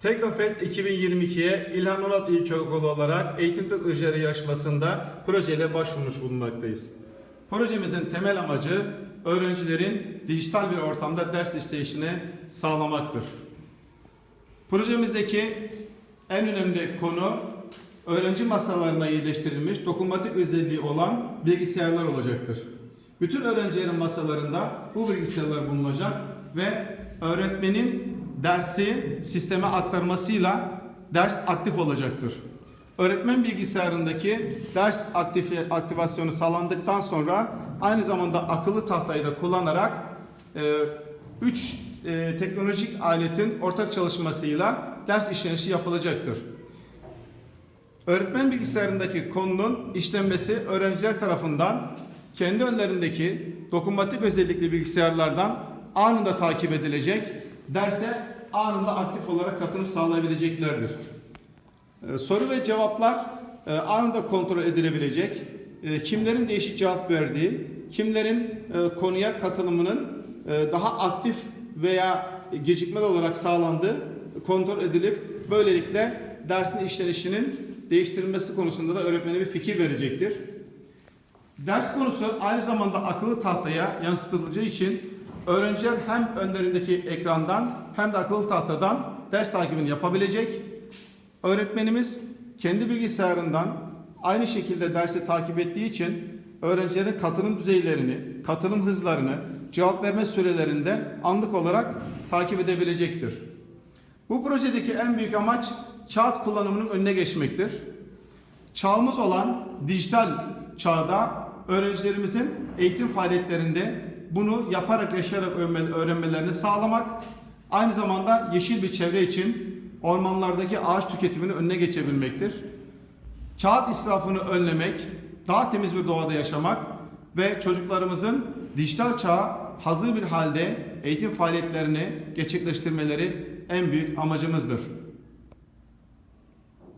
Teknofest 2022'ye İlhan Olat İlkokulu olarak eğitim teknolojileri yarışmasında projeyle başvurmuş bulunmaktayız. Projemizin temel amacı öğrencilerin dijital bir ortamda ders işleyişini sağlamaktır. Projemizdeki en önemli konu öğrenci masalarına yerleştirilmiş dokunmatik özelliği olan bilgisayarlar olacaktır. Bütün öğrencilerin masalarında bu bilgisayarlar bulunacak ve öğretmenin dersi sisteme aktarmasıyla ders aktif olacaktır. Öğretmen bilgisayarındaki ders aktif, aktivasyonu sağlandıktan sonra aynı zamanda akıllı tahtayı da kullanarak 3 teknolojik aletin ortak çalışmasıyla ders işlenişi yapılacaktır. Öğretmen bilgisayarındaki konunun işlenmesi öğrenciler tarafından kendi önlerindeki dokunmatik özellikli bilgisayarlardan anında takip edilecek, derse anında aktif olarak katılım sağlayabileceklerdir. Ee, Soru ve cevaplar e, anında kontrol edilebilecek, e, kimlerin değişik cevap verdiği, kimlerin e, konuya katılımının e, daha aktif veya gecikmeli olarak sağlandığı kontrol edilip böylelikle dersin işlenişinin değiştirilmesi konusunda da öğretmene bir fikir verecektir. Ders konusu aynı zamanda akıllı tahtaya yansıtılacağı için öğrenciler hem önlerindeki ekrandan hem de akıllı tahtadan ders takibini yapabilecek. Öğretmenimiz kendi bilgisayarından aynı şekilde dersi takip ettiği için öğrencilerin katılım düzeylerini, katılım hızlarını, cevap verme sürelerinde anlık olarak takip edebilecektir. Bu projedeki en büyük amaç kağıt kullanımının önüne geçmektir. Çağımız olan dijital çağda öğrencilerimizin eğitim faaliyetlerinde bunu yaparak yaşayarak öğrenme- öğrenmelerini sağlamak, aynı zamanda yeşil bir çevre için ormanlardaki ağaç tüketimini önüne geçebilmektir. Kağıt israfını önlemek, daha temiz bir doğada yaşamak ve çocuklarımızın dijital çağa hazır bir halde eğitim faaliyetlerini gerçekleştirmeleri en büyük amacımızdır.